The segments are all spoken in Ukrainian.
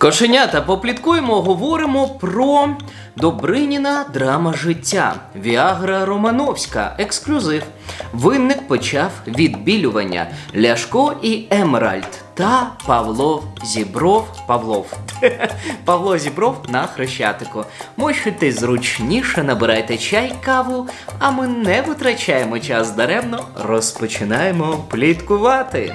Кошенята, попліткуємо, говоримо про Добриніна драма життя. Віагра Романовська. Ексклюзив. Винник почав відбілювання. Ляшко і Емеральд. Та Павло Зібров. Павлов. Павло Зібров на хрещатику. Можете зручніше набирайте чай, каву, а ми не витрачаємо час даремно, розпочинаємо пліткувати.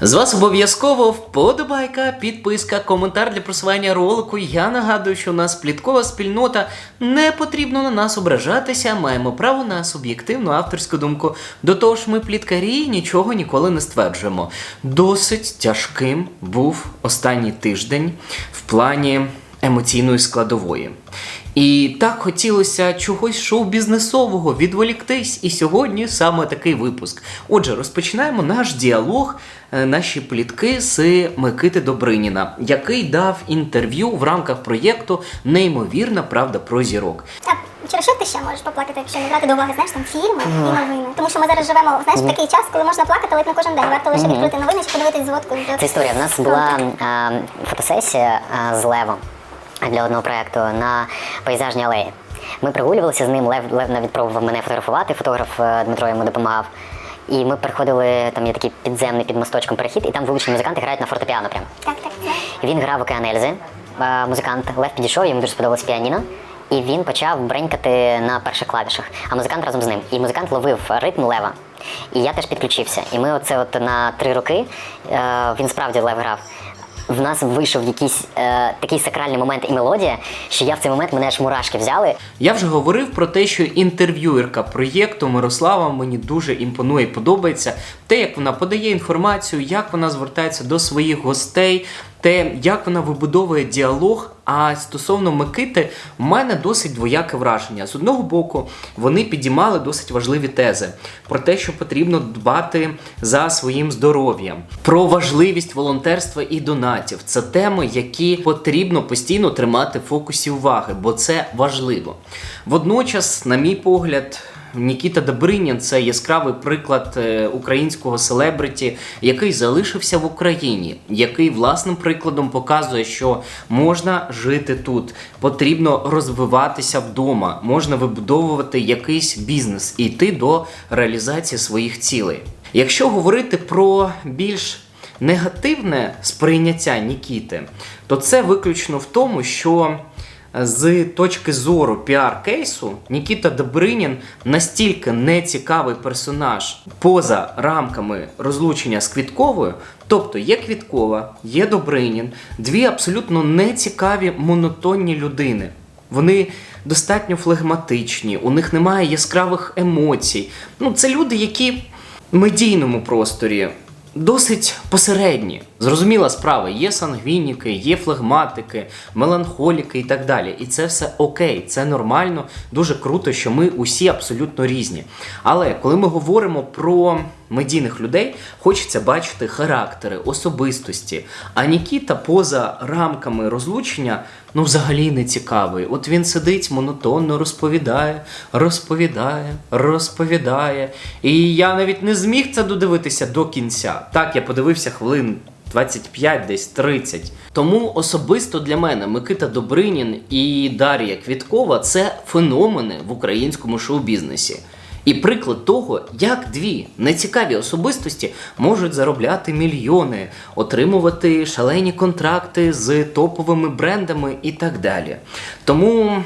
З вас обов'язково вподобайка, підписка, коментар для просування ролику. Я нагадую, що у нас пліткова спільнота. Не потрібно на нас ображатися, маємо право на суб'єктивну авторську думку. До того ж, ми пліткарі нічого ніколи не стверджуємо. Досить тяжким був останній тиждень в плані емоційної складової. І так хотілося чогось шоу-бізнесового відволіктись. І сьогодні саме такий випуск. Отже, розпочинаємо наш діалог, е, наші плітки з Микити Добриніна, який дав інтерв'ю в рамках проєкту Неймовірна правда про зірок. Через що ти ще можеш поплакати, якщо не брати до уваги, знаєш, там фільми і новини? Тому що ми зараз живемо, знаєш, в такий час, коли можна плакати ледь не кожен день. Варто лише відкрити новини чи подивитись зводку. Це історія. У нас була а, фотосесія а, з Левом для одного проєкту на пейзажній алеї. Ми прогулювалися з ним, Лев, Лев навіть пробував мене фотографувати, фотограф е, Дмитро йому допомагав. І ми переходили, там є такий підземний під мосточком перехід, і там вуличні музиканти грають на фортепіано прямо. Так, так, це. Він грав океан Ельзи, е, музикант. Лев підійшов, йому дуже сподобалось піаніно. І він почав бренькати на перших клавішах, а музикант разом з ним. І музикант ловив ритм лева. І я теж підключився. І ми оце от на три роки е, він справді лев грав. В нас вийшов якийсь е, такий сакральний момент і мелодія, що я в цей момент мене аж мурашки взяли. Я вже говорив про те, що інтерв'юерка проєкту Мирослава мені дуже імпонує, і подобається те, як вона подає інформацію, як вона звертається до своїх гостей, те, як вона вибудовує діалог. А стосовно Микити, в мене досить двояке враження. З одного боку, вони підіймали досить важливі тези про те, що потрібно дбати за своїм здоров'ям, про важливість волонтерства і донатів. Це теми, які потрібно постійно тримати в фокусі уваги, бо це важливо. Водночас, на мій погляд, Нікіта Добринін це яскравий приклад е, українського селебриті, який залишився в Україні, який власним прикладом показує, що можна жити тут, потрібно розвиватися вдома, можна вибудовувати якийсь бізнес і йти до реалізації своїх цілей. Якщо говорити про більш негативне сприйняття Нікіти, то це виключно в тому, що з точки зору піар-кейсу Нікіта Добринін настільки нецікавий персонаж поза рамками розлучення з Квітковою. Тобто є Квіткова, є Добринін, дві абсолютно нецікаві монотонні людини. Вони достатньо флегматичні, у них немає яскравих емоцій. Ну, це люди, які в медійному просторі досить посередні. Зрозуміла справа, є сангвініки, є флегматики, меланхоліки і так далі. І це все окей, це нормально, дуже круто, що ми усі абсолютно різні. Але коли ми говоримо про медійних людей, хочеться бачити характери, особистості. А Нікіта поза рамками розлучення ну взагалі не цікавий. От він сидить монотонно, розповідає, розповідає, розповідає. І я навіть не зміг це додивитися до кінця. Так, я подивився хвилин 25, десь 30. Тому особисто для мене Микита Добринін і Дар'я Квіткова це феномени в українському шоу-бізнесі. І приклад того, як дві нецікаві особистості можуть заробляти мільйони, отримувати шалені контракти з топовими брендами і так далі. Тому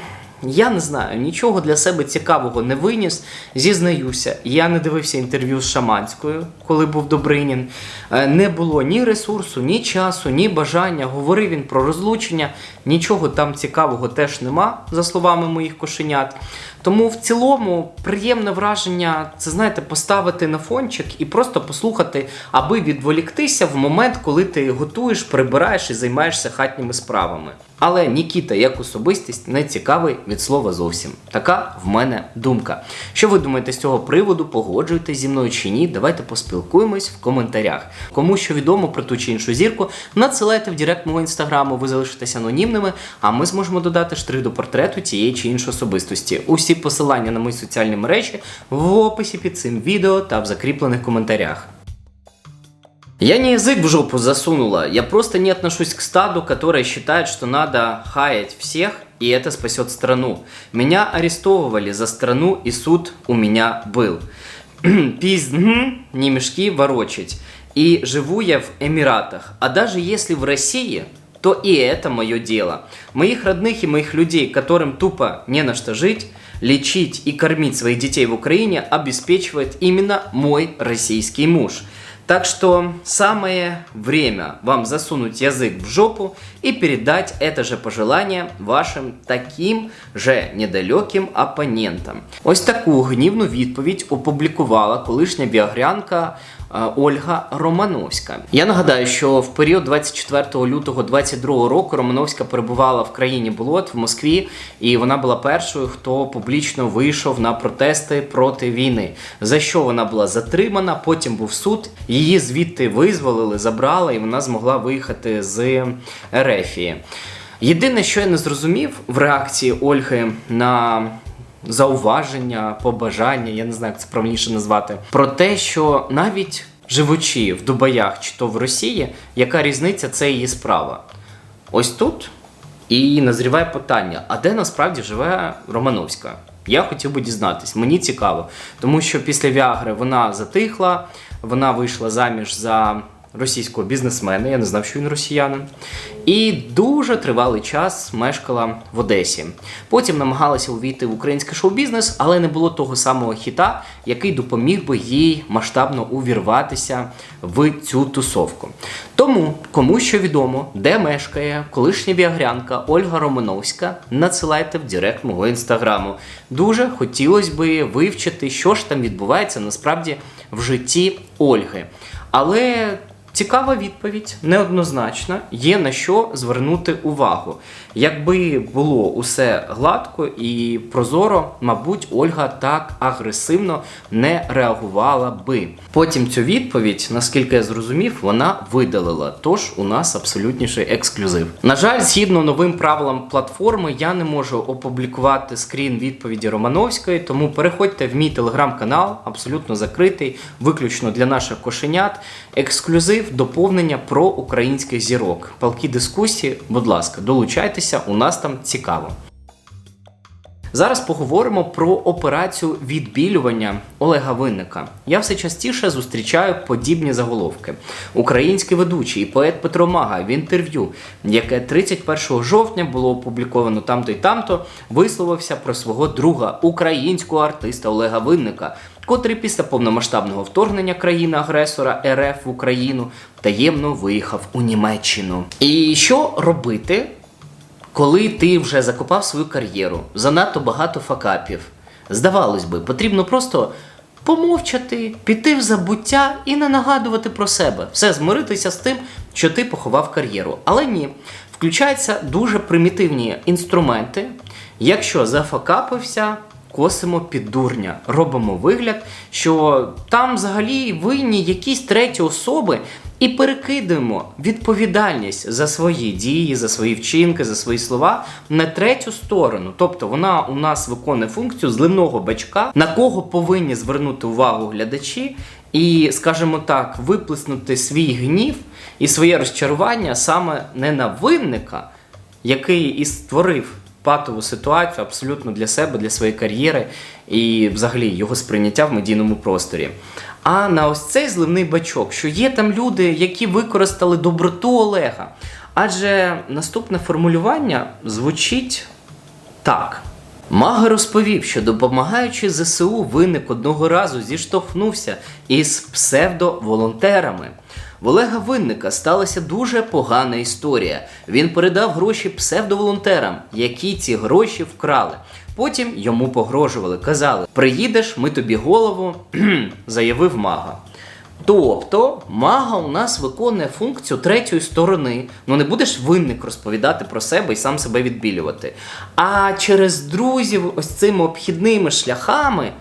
я не знаю, нічого для себе цікавого не виніс. Зізнаюся, я не дивився інтерв'ю з Шаманською, коли був Добринін. Е, Не було ні ресурсу, ні часу, ні бажання. Говорив він про розлучення. Нічого там цікавого теж нема, за словами моїх кошенят. Тому в цілому приємне враження це знаєте, поставити на фончик і просто послухати, аби відволіктися в момент, коли ти готуєш, прибираєш і займаєшся хатніми справами. Але Нікіта як особистість не цікавий від слова зовсім. Така в мене думка. Що ви думаєте з цього приводу? Погоджуєтесь зі мною чи ні? Давайте поспілкуємось в коментарях. Кому що відомо про ту чи іншу зірку, надсилайте в директ мого інстаграму, ви залишитесь анонімними, а ми зможемо додати штрих до портрету тієї чи іншої особистості. Усі посилання на мої соціальні мережі в описі під цим відео та в закріплених коментарях. Я не язык в жопу засунула, я просто не отношусь к стаду, которое считает, что надо хаять всех, и это спасет страну. Меня арестовывали за страну, и суд у меня был. Пизд, не мешки ворочать. И живу я в Эмиратах. А даже если в России, то и это мое дело. Моих родных и моих людей, которым тупо не на что жить, лечить и кормить своих детей в Украине обеспечивает именно мой российский муж. Так что самое время вам засунуть язык в жопу и передать это же пожелание вашим таким же недалеким опонентам. Ось таку гнівну відповідь опублікувала колишня біогрянка е, Ольга Романовська. Я нагадаю, що в період 24 лютого 22 року Романовська перебувала в країні Болот в Москві, і вона була першою, хто публічно вийшов на протести проти війни. За що вона була затримана? Потім був суд. Її звідти визволили, забрали, і вона змогла виїхати з Ерефії. Єдине, що я не зрозумів в реакції Ольги на зауваження, побажання, я не знаю, як це правильніше назвати, про те, що навіть живучи в Дубаях чи то в Росії, яка різниця це її справа. Ось тут і назріває питання: а де насправді живе Романовська? Я хотів би дізнатись, мені цікаво, тому що після Віагри вона затихла, вона вийшла заміж за російського бізнесмена, я не знав, що він росіянин, і дуже тривалий час мешкала в Одесі. Потім намагалася увійти в український шоу-бізнес, але не було того самого хіта, який допоміг би їй масштабно увірватися в цю тусовку. Тому, кому що відомо, де мешкає колишня біагрянка Ольга Романовська, надсилайте в директ мого інстаграму. Дуже хотілося би вивчити, що ж там відбувається насправді в житті Ольги. Але цікава відповідь, неоднозначна, є на що звернути увагу. Якби було усе гладко і прозоро, мабуть, Ольга так агресивно не реагувала би. Потім цю відповідь, наскільки я зрозумів, вона видалила. Тож у нас абсолютніший ексклюзив. На жаль, згідно новим правилам платформи, я не можу опублікувати скрін відповіді Романовської, тому переходьте в мій телеграм-канал, абсолютно закритий, виключно для наших кошенят. Ексклюзив доповнення про українських зірок. Палкі дискусії, будь ласка, долучайтеся, у нас там цікаво. Зараз поговоримо про операцію відбілювання Олега Винника. Я все частіше зустрічаю подібні заголовки. Український ведучий і поет Петро Мага в інтерв'ю, яке 31 жовтня було опубліковано там-то й там-то, висловився про свого друга, українського артиста Олега Винника, котрий після повномасштабного вторгнення країни-агресора РФ в Україну таємно виїхав у Німеччину. І що робити? Коли ти вже закопав свою кар'єру, занадто багато факапів, здавалось би, потрібно просто помовчати, піти в забуття і не нагадувати про себе, все змиритися з тим, що ти поховав кар'єру. Але ні, включаються дуже примітивні інструменти. Якщо зафакапився, косимо під дурня, робимо вигляд, що там взагалі винні якісь треті особи, і перекидуємо відповідальність за свої дії, за свої вчинки, за свої слова на третю сторону. Тобто вона у нас виконує функцію зливного бачка, на кого повинні звернути увагу глядачі, і, скажімо так, виплеснути свій гнів і своє розчарування саме не на винника, який і створив патову ситуацію абсолютно для себе, для своєї кар'єри і взагалі його сприйняття в медійному просторі. А на ось цей зливний бачок, що є там люди, які використали доброту Олега. Адже наступне формулювання звучить так. Мага розповів, що допомагаючи ЗСУ, виник одного разу зіштовхнувся із псевдоволонтерами. В Олега Винника сталася дуже погана історія. Він передав гроші псевдоволонтерам, які ці гроші вкрали. Потім йому погрожували, казали: приїдеш, ми тобі голову, заявив мага. Тобто мага у нас виконує функцію третьої сторони. Ну не будеш винник розповідати про себе і сам себе відбілювати. А через друзів, ось цими обхідними шляхами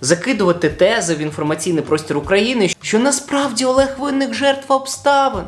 закидувати тези в інформаційний простір України, що насправді Олег Винник жертва обставин.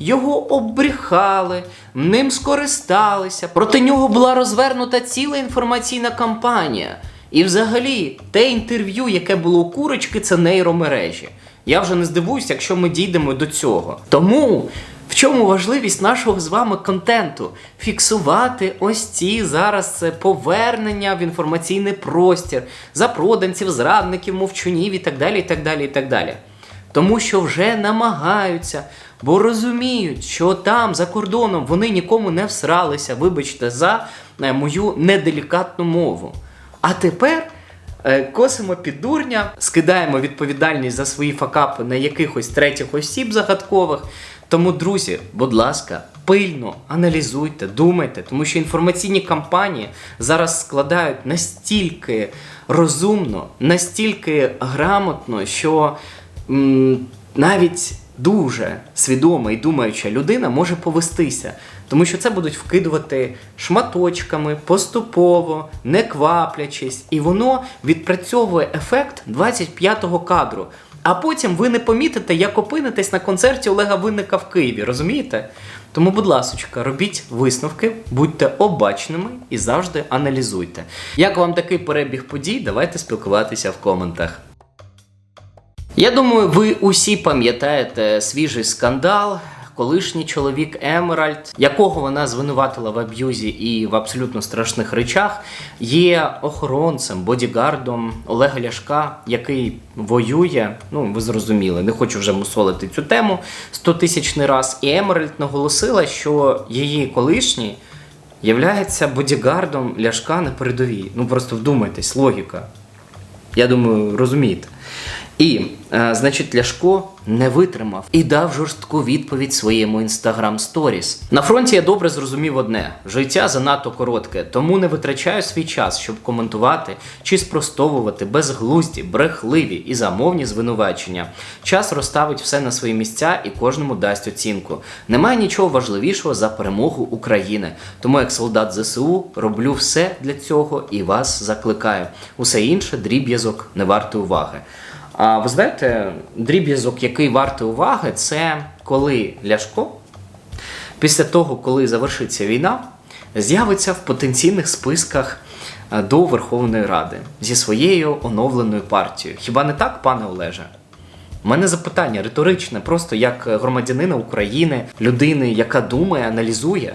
Його оббрехали, ним скористалися. Проти нього була розвернута ціла інформаційна кампанія. І взагалі, те інтерв'ю, яке було у курочки, це нейромережі. Я вже не здивуюся, якщо ми дійдемо до цього. Тому в чому важливість нашого з вами контенту? Фіксувати ось ці зараз е, повернення в інформаційний простір, запроданців, зрадників, мовчунів і так далі. і так далі, і так далі. Тому що вже намагаються, бо розуміють, що там за кордоном вони нікому не всралися, вибачте, за е, мою неделікатну мову. А тепер е, косимо під дурня, скидаємо відповідальність за свої факапи на якихось третіх осіб загадкових. Тому, друзі, будь ласка, пильно аналізуйте, думайте, тому що інформаційні кампанії зараз складають настільки розумно, настільки грамотно, що м, навіть дуже свідома і думаюча людина може повестися, тому що це будуть вкидувати шматочками, поступово, не кваплячись, і воно відпрацьовує ефект 25-го кадру. А потім ви не помітите, як опинитесь на концерті Олега Винника в Києві, розумієте? Тому, будь ласочка, робіть висновки, будьте обачними і завжди аналізуйте. Як вам такий перебіг подій? Давайте спілкуватися в коментах. Я думаю, ви усі пам'ятаєте свіжий скандал. Колишній чоловік Емеральд, якого вона звинуватила в аб'юзі і в абсолютно страшних речах, є охоронцем, бодігардом Олега Ляшка, який воює. Ну, ви зрозуміли, не хочу вже мусолити цю тему 100 тисячний раз. І Емеральд наголосила, що її колишній являється бодігардом Ляшка на передовій. Ну просто вдумайтесь, логіка. Я думаю, розумієте. І, е, значить, Ляшко не витримав і дав жорстку відповідь своєму інстаграм сторіс. На фронті я добре зрозумів одне: життя занадто коротке, тому не витрачаю свій час, щоб коментувати чи спростовувати безглузді, брехливі і замовні звинувачення. Час розставить все на свої місця і кожному дасть оцінку. Немає нічого важливішого за перемогу України. Тому, як солдат ЗСУ, роблю все для цього і вас закликаю. Усе інше дріб'язок не варте уваги. А ви знаєте, дріб'язок, який вартий уваги, це коли Ляшко, після того, коли завершиться війна, з'явиться в потенційних списках е, до Верховної Ради зі своєю оновленою партією. Хіба не так, пане Олеже? У мене запитання риторичне, просто як громадянина України, людини, яка думає, аналізує.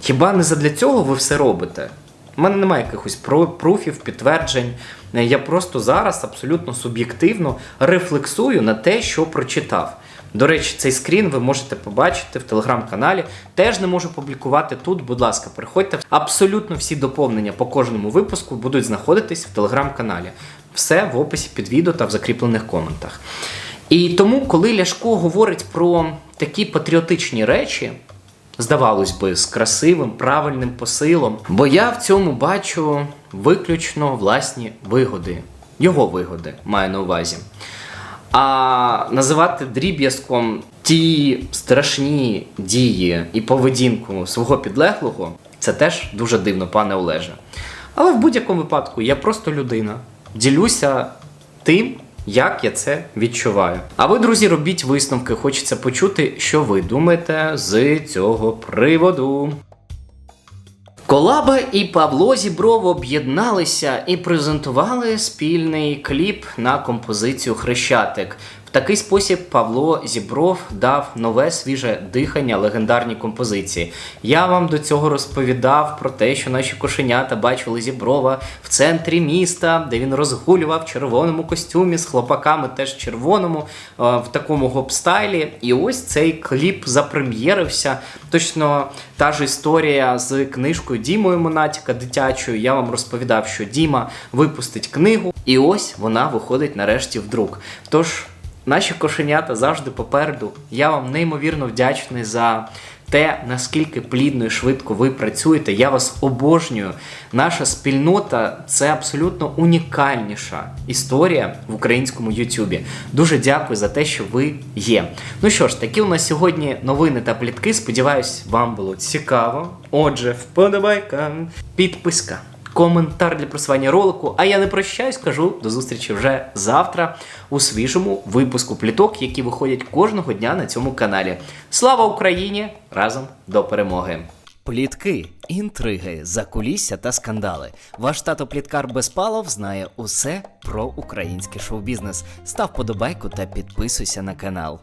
Хіба не задля цього ви все робите? У мене немає якихось пруфів, підтверджень. Е, Я просто зараз абсолютно суб'єктивно рефлексую на те, що прочитав. До речі, цей скрін ви можете побачити в телеграм-каналі. Теж не можу публікувати тут. Будь ласка, приходьте. Абсолютно всі доповнення по кожному випуску будуть знаходитись в телеграм-каналі. Все в описі під відео та в закріплених коментах. І тому, коли Ляшко говорить про такі патріотичні речі, здавалось би, з красивим, правильним посилом. Бо я в цьому бачу виключно власні вигоди. Його вигоди маю на увазі. А називати дріб'язком ті страшні дії і поведінку свого підлеглого це теж дуже дивно, пане Олеже. Але в будь-якому випадку я просто людина. Ділюся тим, як я це відчуваю. А ви, друзі, робіть висновки. Хочеться почути, що ви думаєте з цього приводу. Колаба і Павло Зібров об'єдналися і презентували спільний кліп на композицію Хрещатик. Такий спосіб Павло Зібров дав нове свіже дихання легендарній композиції. Я вам до цього розповідав про те, що наші кошенята бачили Зіброва в центрі міста, де він розгулював в червоному костюмі з хлопаками, теж червоному, е, в такому гоп-стайлі. І ось цей кліп запрем'єрився. Точно та ж історія з книжкою Дімою Монатіка дитячою. Я вам розповідав, що Діма випустить книгу, і ось вона виходить нарешті в друк. Тож. Наші кошенята завжди попереду. Я вам неймовірно вдячний за те, наскільки плідно і швидко ви працюєте. Я вас обожнюю. Наша спільнота це абсолютно унікальніша історія в українському Ютубі. Дуже дякую за те, що ви є. Ну що ж, такі у нас сьогодні новини та плітки. Сподіваюсь, вам було цікаво. Отже, вподобайка, підписка. Коментар для просування ролику. А я не прощаюсь, кажу до зустрічі вже завтра у свіжому випуску пліток, які виходять кожного дня на цьому каналі. Слава Україні! Разом до перемоги! Плітки, інтриги, закулісся та скандали. Ваш тато Пліткар Безпалов знає усе про український шоу-бізнес. Став подобайку та підписуйся на канал.